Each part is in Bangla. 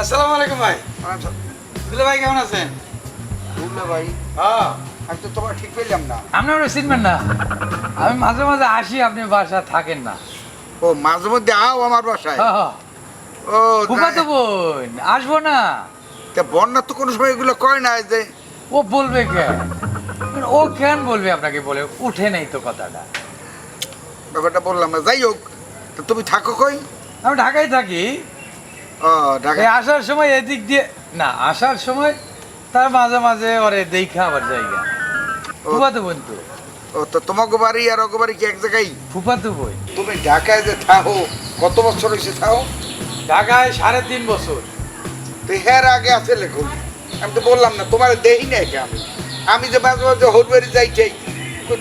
আসসালামু আলাইকুম ভাই। দুলে ভাই কেমন আছেন? ভাই। হ্যাঁ। আমি তো তোমার ঠিক পেলাম না। আপনি আমরা চিনবেন না। আমি মাঝে মাঝে আসি আপনি বাসা থাকেন না। ও মাঝে মধ্যে আও আমার বাসায়। হ্যাঁ, হ্যাঁ। ও তো বোন আসব না। তা বন্যা তো কোনো সময় এগুলো কয় না যে। ও বলবে কেন? ও কেন বলবে আপনাকে বলে? উঠে নেই তো কথাটা। ব্যাপারটা বললাম না যাই হোক। তা তুমি থাকো কই? আমি ঢাকায় থাকি। আসার সময় এদিক দিয়ে না আসার সময় তার মাঝে মাঝে ওরে দেখা আবার জায়গা। ও, ফুফা তো বোন তো। ও তো তোমাকে বাড়ি আর ওকে বাড়ি কি এক জায়গায়? ফুফা তো বোন। তুমি ঢাকায় যে থাকো কত বছর হয়েছে থাকো? ঢাকায় সাড়ে তিন বছর। তো হের আগে আছে লেখুন। আমি তো বললাম না তোমার দেহি নাই কে আমি? আমি যে মাঝে মাঝে হোলবাড়ি যাই চাই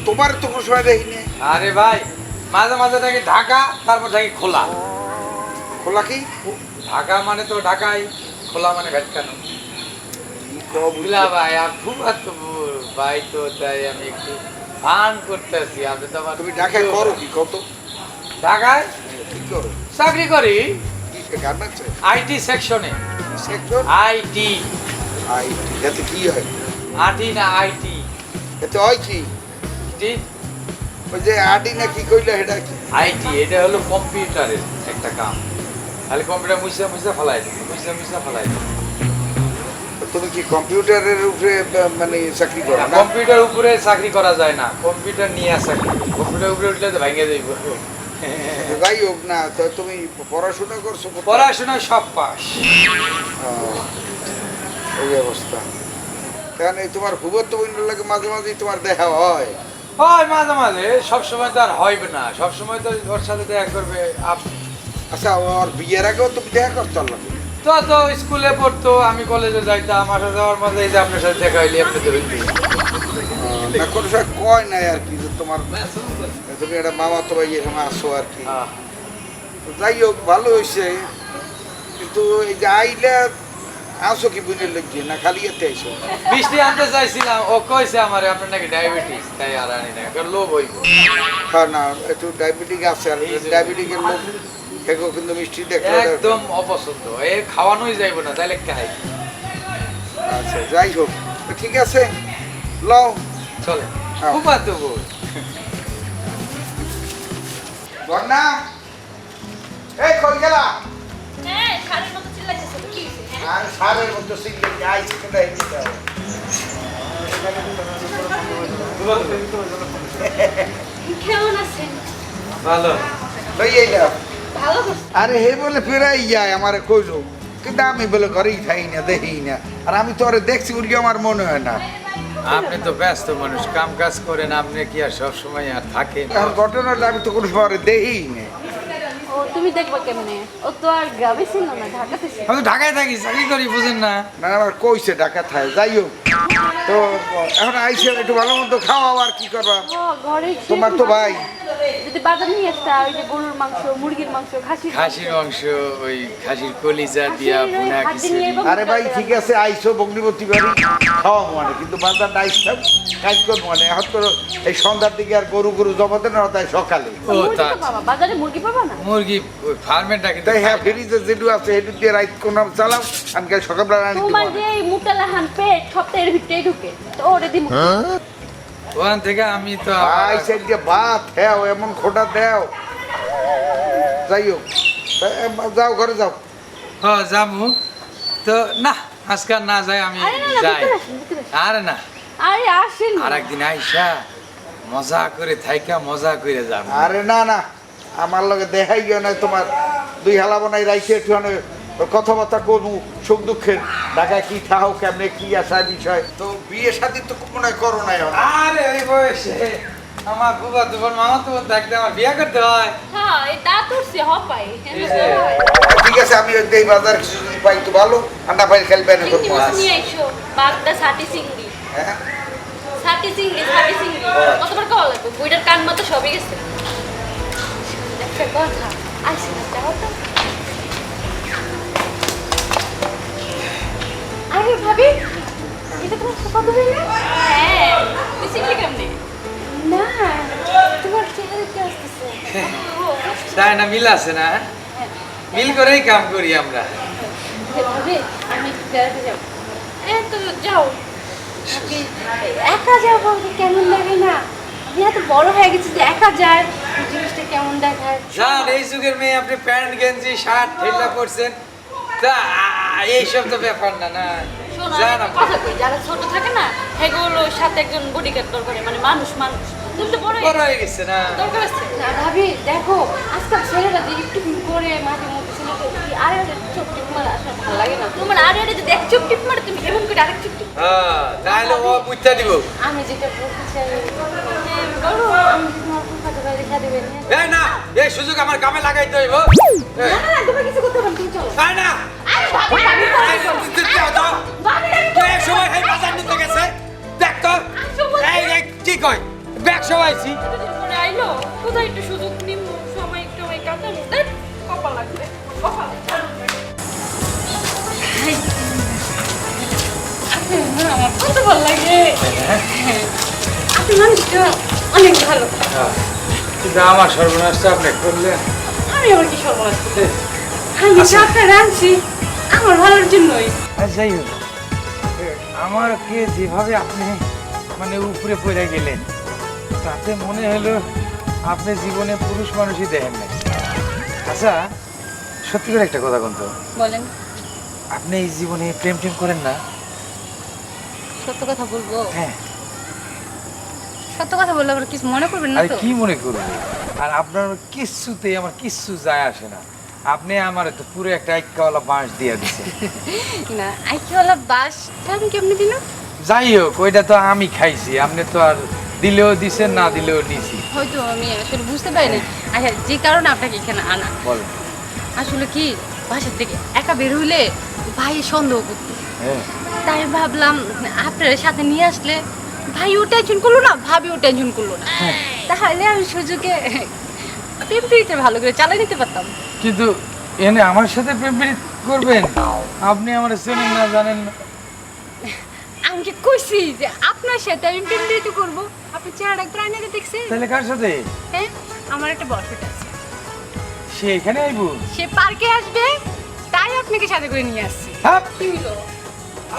তোমার তো কোনো সময় দেহি নেই। আরে ভাই মাঝে মাঝে থাকি ঢাকা তারপর থাকি খোলা। খোলা কি? ঢাকা মানে তো ঢাকাই খোলা মানে ভেটকানো। বুঝলা? ভাই আর খুব ভাই তো তাই আমি একটু ফান করতেছি আপনি তো আমার তুমি ঢাকায় করো কি কত? ঢাকায়? কি করো? চাকরি করি। আইটি সেকশনে সেক্টর আইটি আই এতে কি হয়? আটি না আইটি এতে হয় কি? জি। ওই যে আডি না কি কইলে সেটা কি? আইটি এটা হলো কম্পিউটারের একটা কাম। খালি কম্পিউটার মুছে মুছে ফেলাই মুছে মুছে ফেলাই তুমি কি কম্পিউটারের উপরে মানে চাকরি করো না কম্পিউটার উপরে চাকরি করা যায় না। কম্পিউটার নিয়ে চাকরি কম্পিউটার উপরে উঠলে তো ভেঙে যাইব যাই হোক না তো তুমি পড়াশোনা করছ? পড়াশোনা সব পাস। এই অবস্থা। কারণ এই তোমার হুবর তো বন্ধুর লাগে মাঝে মাঝে তোমার দেখা হয়। হয় মাঝে মাঝে। সব সময় তো আর হয় না। সব সময় তো ওর সাথে দেখা করবে আপনি আচ্ছা ওর বিয়ের আগেও তুমি দেখা করতে পারলাম তো তো স্কুলে পড়তো আমি কলেজে যাইতাম আসা যাওয়ার মাঝে এই যে আপনার সাথে দেখা হইলি আপনি হইলি। না কোনো সময় কয় নাই আর কি যে তোমার তুমি একটা মামা তো ভাই এখানে আসো আর কি। আহ, যাই হোক ভালো হয়েছে কিন্তু এই যে আইলে আসো কি বুঝে লাগছে? না খালি এতে আইসো? বৃষ্টি আনতে চাইছিলাম ও কইছে আমার আপনার নাকি ডায়াবেটিস? তাই আর আনি না লোভ হইব। হ্যাঁ না একটু ডায়াবেটিক আছে আর ডায়াবেটিকের লোক দেখো কিন্তু মিষ্টি দেখলে একদম অপছন্দ এ খাওয়ানোই যাইব না তাইলে খাই আচ্ছা যাই হোক ঠিক আছে লও চলে হ্যাঁ। খুব বন্যা এই কই গেলা হ্যাঁ হ্যাঁ? আর সারের সিগলে কেমন আছেন ভালো আরে হে বলে ফেরাই যায় আমার কইলো। কিন্তু আমি বলে ঘরেই খাই না দেখি না। আর আমি তো দেখছি উঠি আমার মনে হয় না। আপনি তো ব্যস্ত মানুষ কাম কাজ করেন আপনি কি আর সবসময় আর থাকেন? ঘটনাটা আমি তো কোনো দেখি না। ও তুমি দেখবা কেমনে? ও তো আর গ্রামে ছিল না ঢাকাতে ছিল। আমি তো ঢাকায় থাকি চাকরি করি বুঝেন না? না আমার কইছে যাই হোক। তো এখন আইসে একটু ভালো মতো খাওয়া আর কি করবা? ঘরে তোমার তো ভাই। যদি বাজার নিয়ে আসতা ওই যে গরুর মাংস মুরগির মাংস খাসির খাসির মাংস ওই খাসির কলিজা দিয়া ভুনা খিচুড়ি আরে ভাই ঠিক আছে আইসো বগ্নিবতী বাড়ি। খাওয়া মানে কিন্তু বাজার ডাইস কাজ করব মানে। এখন তো এই সন্ধ্যার দিকে আর গরু গরু জমাতে না তাই সকালে। ও তা বাজারে মুরগি পাবা না? মুরগি ফার্মেরটা তাই হ্যাঁ ফ্রিজে যেটু আছে সেটু দিয়ে রাইত কোন চালাও আমি কাল সকালবেলা আনি তোমার যে এই মোটা লাহান পেট সপ্তাহের ভিতরেই ঢুকে। তো ওরে দিমু। ওখান থেকে আমি তো আবার- আই সাইড দিয়ে ভাত হ্যাঁ এমন খোটা দেও। যাই হোক যাও ঘরে যাও। হ যামু তো না আজকাল না যাই আমি যাই। ভিতরে ভিতরে। আরে না। আরে আসেন। আর একদিন আইসা মজা করে থাইকা মজা করে যাব। আরে না না আমার লগে দেখাই গিয়ে নয় তোমার দুই হালা বানাই রাইছে একটু মানে কথাবার্তা করব সুখ দুঃখের। ঢাকায় কি থাও কেমনে কি আসা বিষয়? তো বিয়ে শাদি তো মনে হয় করো না এখন আরে ওই বয়সে আমার বুবা তোমার মামা তো দেখতে আমার বিয়ে করতে হয়। হ্যাঁ তা হপাই ঠিক আছে আমি ওই দেই বাজার কিছু যদি পাই তো। ভালো করব বাগদা সাটি হ্যাঁ? সাটি চিংড়ি সাটি চিংড়ি। কতবার খাওয়া লাগবে? বইটার কান মতো সবই গেছে। একটা কথা না আরে ভাবি এটা তোমার কত হ্যাঁ তুই কেমনে না তোমার চেহারা না মিল আছে না মিল করেই কাম করি আমরা আমি বেড়াতে যাব তো যাও একা কেমন লাগে না আপনি এত বড় হয়ে গেছে যে একা যায় কেমন দেখায়? জান এই যুগের মেয়ে আপনি প্যান্ট গেঞ্জি শার্ট ঠেলা করছেন তা এইসব তো ব্যাপার না না। আমি কথা কই যারা ছোট থাকে না সেগুলোর সাথে একজন বডিগার্ড দরকার মানে মানুষ মানুষ। তুমি তো বড় বড় হয়ে গেছে না। দরকার আছে না ভাবি দেখো আজকাল ছেলেরা যে একটু করে মাঝে মধ্যে ছেলেকে আরে আরে চোখ টিপ মারা আসলে ভালো লাগে না। তোমার আরে আরে যদি এক চোখ টিপ মারে তুমি এমন করে আরেক চোখ টিপ হ্যাঁ তাহলে ও বুঝতে দিব। আমি যেটা বলতে চাই রেখা দেবেন হ্যাঁ? এই না এই সুযোগ আমার কামে লাগাইতে হইব না না না কিছু করতে হবে তুমি চলো। তাই না। আরে ভাবি ভাবি এই, তুই- তুই দাও তো। ভাবি সময় এই বাজার নিতে গেছে। দেখ তো। এই এই, কি কয়? ব্যাগ সবাইছি এতদিন আইলো? কোথায় একটু সুযোগ নিম? সময় একটু সময় কাটানো। দেখ কপাল লাগবে। কপাল আমার কত ভালো লাগে। আপনি মানুষটা অনেক ভালো। কিন্তু আমার সর্বনাশটা আপনি করলেন আমি আবার কি সর্বনাশ? আমি আপনার রাঁধছি আমার ভালোর জন্যই। যাই হোক। আমাকে যেভাবে আপনি মানে উপরে পড়ে গেলেন তাতে মনে হলো আপনি জীবনে পুরুষ মানুষই দেখেন না আচ্ছা সত্যি করে একটা কথা বলতো। বলেন। আপনি এই জীবনে প্রেম টেম করেন না? সত্য কথা বলব? হ্যাঁ। কথা বললে আবার কিছু মনে করবেন না আর তো? কি মনে করব? আর আপনার কিচ্ছুতে আমার কিচ্ছু যায় আসে না। আপনি আমার তো পুরো একটা আইকাওয়ালা বাঁশ দিয়ে দিচ্ছেন না আইকিওয়ালা বাস আমি কেমনি যাই হোক ওইটা তো আমি খাইছি। আপনি তো আর দিলেও দিছেন না দিলেও নিছি। হয়তো আমি আসলে বুঝতে পারিনি আচ্ছা যে কারণে আপনাকে এখানে আনা। বলেন আসলে কি বাসার থেকে একা বের হইলে ভাই সন্দেহ করতো। হ্যাঁ। তাই ভাবলাম আপনার সাথে নিয়ে আসলে ভাইও টেনশন করল না? ভাবিও টেনশন করল না। তাহলে আমি সুযোগে প্রেম ভালো করে চালিয়ে নিতে পারতাম। কিন্তু এনে আমার সাথে প্রেম করবেন? আপনি আমার চেনেন না জানেন না। আমি কি কইছি যে আপনার সাথে আমি প্রেম প্রীতি করব? আপনি চেহারা আয়নাতে দেখছেন তাহলে কার সাথে? হ্যাঁ আমার একটা বয়ফ্রেন্ড আছে। সে এখানে আইবো? সে পার্কে আসবে তাই আপনাকে সাথে করে নিয়ে আসছি। হাপ!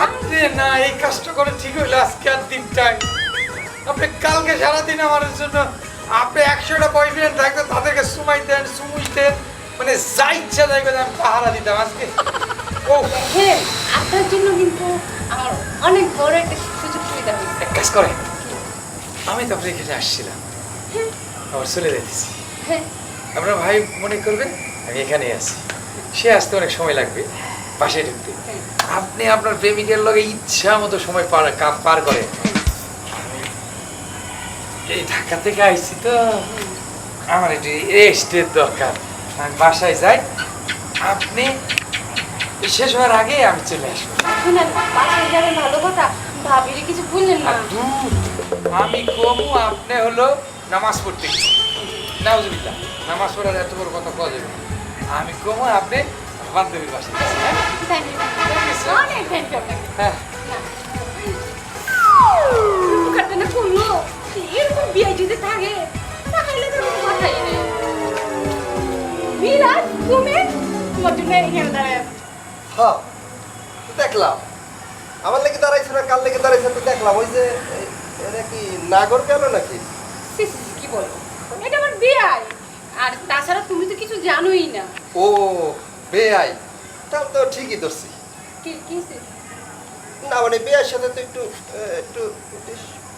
আপনি না এই কাজটা করে ঠিক হইল আজকে আর দিনটাই। আপনি কালকে সারাদিন আমার জন্য আপনি একশোটা বয়ফ্রেন্ড থাকতো তাদেরকে সুমাইতেন সুমুইতেন মানে যা ইচ্ছা তাই করে আমি পাহারা দিতাম আজকে। ও হ্যাঁ আপনার জন্য কিন্তু আমার অনেক বড় একটা সুযোগ সুবিধা হয়েছে। এক কাজ করে আমি তো আপনার এখানে আসছিলাম। আবার চলে যাইতেছি। হ্যাঁ আপনার ভাই মনে করবেন আমি এখানেই আছি। সে আসতে অনেক সময় লাগবে। পাশে ঢুকতে। আপনি আপনার প্রেমিকের লগে ইচ্ছা মতো সময় পার পার করে। এই ঢাকা থেকে আইছি তো। আমার একটু রেস্টের দরকার। আমি বাসায় যাই। আপনি শেষ হওয়ার আগে আমি চলে আসব। বাসায় যাবেন ভালো কথা? ভাবিরে কিছু বললেন না। আমি কমু আপনি হলো নামাজ পড়তে নাউজুবিল্লাহ নামাজ পড়ার এত বড় কথা কওয়া যাবে আমি কমু আপনি বান্ধবীর বাসায় হ্যাঁ? হ্যাঁ। এরকম বিয়ে যদি থাকে, তাহলে তো কোনো কথাই নেই। মিরাজ, তুমি? তোমার জন্য এখানে দাঁড়ায় হ্যাঁ দেখলাম আমার লেগে দাঁড়াইছে না কার লেগে দাঁড়াইছে তো দেখলাম ওই যে এ- এরা কি নাগর কেন নাকি কি বলো? এটা আমার বিয়াই। আর তাছাড়া তুমি তো কিছু জানোই না ও বেআই। তাহলে তো ঠিকই ধরছি। কি কি না মানে বেআইয়ের সাথে তো একটু একটু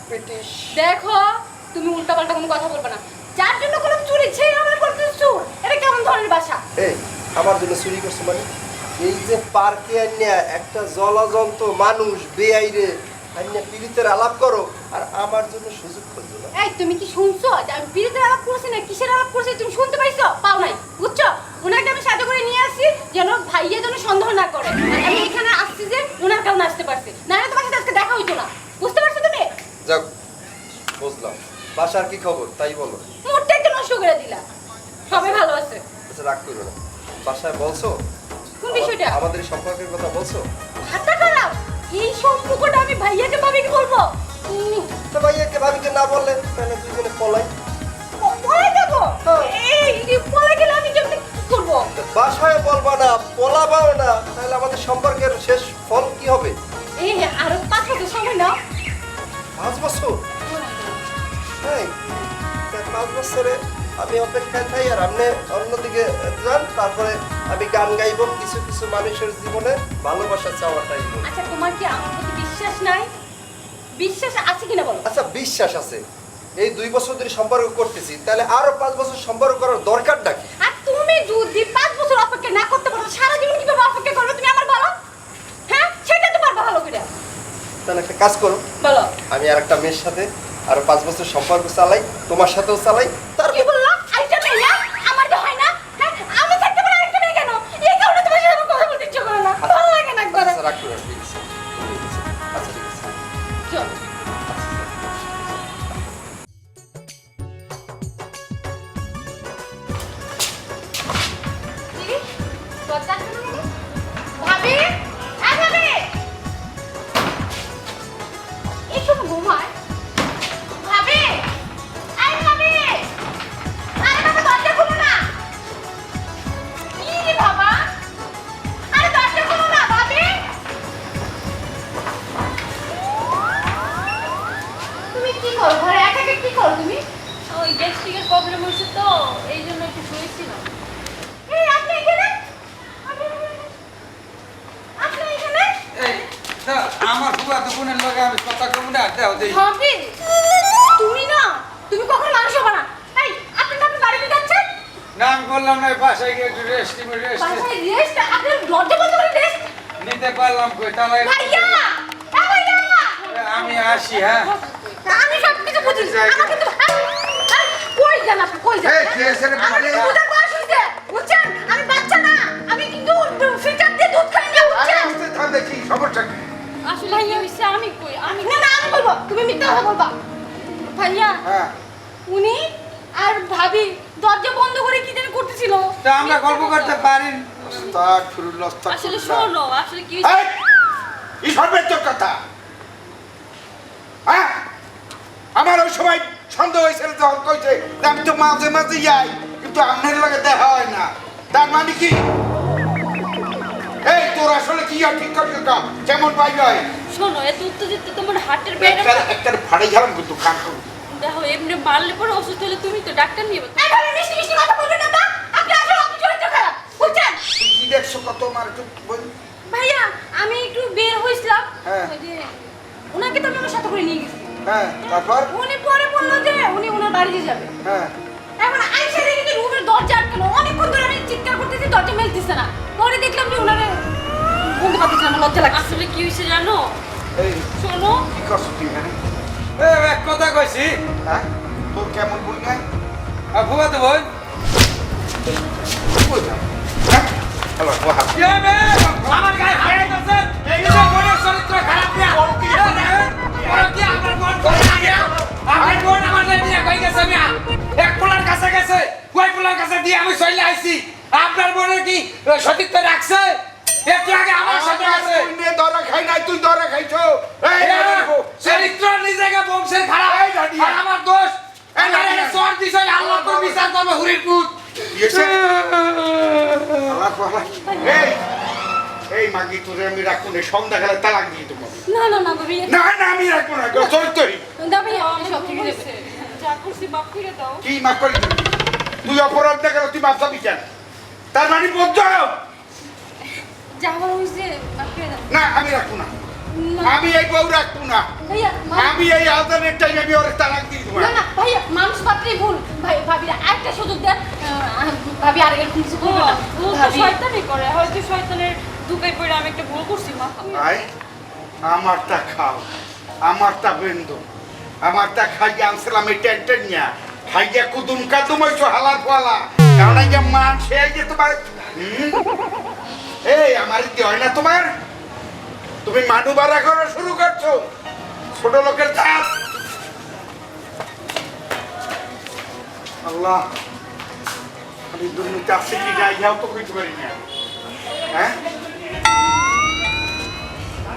ব্রিটিশ দেখো তুমি উল্টাপাল্টা কোনো কথা বলবে না। যার জন্য কোনো চুরি ছেড়ে আমরা করতে চোর এটা কেমন ধরনের বাসা? এই আমার জন্য চুরি করছ মানে? এই যে পার্কে আনিয়া একটা জলজন্ত মানুষ বেআই রে আনিয়া পীড়িতের আলাপ করো আর আমার জন্য সুযোগ খুঁজছো না এই তুমি কি শুনছো? আমি বিড়িতে আলাপ করছি না কিসের আলাপ করছি? তুমি শুনতে পাইছো? পাও নাই বুঝছ? ওনাকে আমি সাথে করে নিয়ে আসছি যেন ভাইয়া যেন সন্দেহ না করে। আর আমি এখানে আসছি যে ওনার কারণে আসতে পারছি। না হলে তোমার সাথে আজকে দেখা হইতো না। বুঝতে পারছ তুমি? যাক বুঝলাম। বাসার কি খবর? তাই বলো। মুডটা একটু নষ্ট করে দিলা। সবাই ভালো আছে। আচ্ছা রাগ করো না। বাসায় বলছো? কোন বিষয়টা? আমাদের সম্পর্কের কথা বলছো? হাতটা খারাপ। এই সম্পর্কটা আমি ভাইয়াকে ভাবিকে বলব? তো ভাইয়াকে ভাবিকে না বললে তাহলে দুজনে পলাই। পলাই যাব? এই পলাই গেলে আমি কেমনে কি করব? বাসায় বলবা না পলাবাও না তাহলে আমাদের সম্পর্কের শেষ ফল কি হবে? এই আরও পাঁচ বছর সময় নাও। পাঁচ বছর? হ্যাঁ পাঁচ বছরে আমি অপেক্ষায় থাই আর আপনি অন্যদিকে যান তারপরে আমি গান গাইব কিছু কিছু মানুষের জীবনে ভালোবাসা চাওয়াটাই আচ্ছা তোমার কি আমার বিশ্বাস নাই? বিশ্বাস আছে কিনা বলো? আচ্ছা বিশ্বাস আছে। এই দুই বছর ধরে সম্পর্ক করতেছি তাহলে আরও পাঁচ বছর সম্পর্ক করার দরকার নাকি আর তুমি যদি পাঁচ বছর অপেক্ষা না করতে পারো সারা জীবন কীভাবে অপেক্ষা করবে তুমি আমার বলো? হ্যাঁ? সেটা তো পারবে ভালো করে। তাহলে একটা কাজ করো। বলো। আমি আর একটা মেয়ের সাথে আরও পাঁচ বছর সম্পর্ক চালাই তোমার সাথেও চালাই এই সময় ঘুমায় ভাবি আমার বুয়া তো বোনের লগে আমি কথা কম না দাও দেই। ভাবি তুমি না তুমি কখন মানুষ হবে না। এই আপনি তো বাড়িতে যাচ্ছেন? না আমি বললাম না বাসায় গিয়ে একটু রেস্ট নিবো রেস্ট বাসায় রেস্ট আপনি দরজা বন্ধ করে রেস্ট নিতে পারলাম কই তাহলে ভাইয়া আমি আসি হ্যাঁ? আমি সব কিছু বুঝি। আমাকে তো এই, এই, কই যান আপনি? কই যান? এই, কি হয়েছে মিথ্যা কথা বলবা ভাইয়া হ্যাঁ। উনি আর ভাবি দরজা বন্ধ করে কি যেন করতেছিল। তা আমরা গল্প করতে পারি আস্তাগফিরুল্লাহ, আসলে শোনো আসলে কি এই! এই কথা? হ্যাঁ? আমার ওই সময় সন্দেহ হয়েছিল যখন কইছে আমি তো মাঝে মাঝে যাই কিন্তু আপনার লগে দেখা হয় না। তার মানে কি? এই তোর আসলে কি আর ঠিক করছিস কাম কেমন পাই হয় শোনো এত উত্তেজিত তোমার হার্টের একটা একটা ফাড়ে গেলাম কিন্তু কান দেখো এমনি মারলে পরে অসুস্থ হলে তুমি তো ডাক্তার নিয়ে যাবে। এই ভাবে মিষ্টি মিষ্টি কথা বলবেন না আপনি আসলে অত চরিত্র খারাপ বুঝছেন? কি দেখছ কত মার একটু বল। ভাইয়া আমি একটু বের হইছিলাম হ্যাঁ। ওই যে ওনাকে তো আমি আমার সাথে করে নিয়ে গেছি। হ্যাঁ তারপর? উনি পরে বলল যে উনি ওনার বাড়িতে যাবে। হ্যাঁ। এখন আইসা দেখি যে রুমের দরজা আটকানো অনেকক্ষণ ধরে আমি চিৎকার করতেছি দরজা মেলতেছে না। পরে দেখলাম যে ওনারে বলতে পারতেছি না, আমার লজ্জা লাগছে। আসলে কি হয়েছে জানো? এই শোনো। কি করছ তুই এখানে? এ, এক কথা কইছি। হ্যাঁ? তোর কেমন বল নাই? আর বুয়া তো বোন? হ্যাঁ? আমার গায়ে। এই যে বোনের চরিত্র খারাপ না। বোন বোন। আপনার বোনের কি সতীত্ব রাখছে? একটু আগে আমার সাথে। তুই নিয়ে ধরা খাই নাই তুই ধরা খাইছো এই চরিত্র নিজেকে বংশের খারাপ। আর আমার দোষ। এই আমার। এই চর দিছে, আল্লাহ তোর বিচার করবে, হুরির পুত। এসে আল্লাহ আল্লাহ এই এই মাগি তোরে আমি রাখব না সন্ধ্যাকালে তালাক দিয়ে দেবো না না না ভাবি না না আমি রাখব না চরিত্রই না ভাইয়া সব ঠিক আছে। যা করছি মাফ করে দাও কি মাফ করে দিবি তুই অপরাধ না কেন তুই মাফ চাবি কেন তার মানে বোঝ যা আমার হয়েছে না আমি রাখব না। আমি এই বউ রাখব না। ভাইয়া মা- আমি এই আজানের টাইমে আমি ওর তালাক দিয়ে দেবো। না না ভাইয়া মানুষ মাত্রই ভুল। ভাই ভাবিরা একটা সুযোগ দেন। ভাবি আর এরকম কিছু ও করবে না তো ভাবি। শয়তানি করে। হয়তো শয়তানের দুকাই পড়ে আমি একটা ভুল করছি মা। আয় আমারটা খাও। আমারটা বেন্দ আমারটা খাইয়া আনছিলাম এই টেন্টেন নিয়া। খাইয়া কুদুম কাদুম হইছো হালার ফালা কারণ এই যে মান সে যে তোমার হুম? এই, আমার কি হয় না তোমার? তুমি মানু বাড়া করা শুরু করছ। ছোট লোকের চাপ আল্লাহ, আমি দুর্নীতি আছে কি যাই যাও তো কইতে পারি না। হ্যাঁ?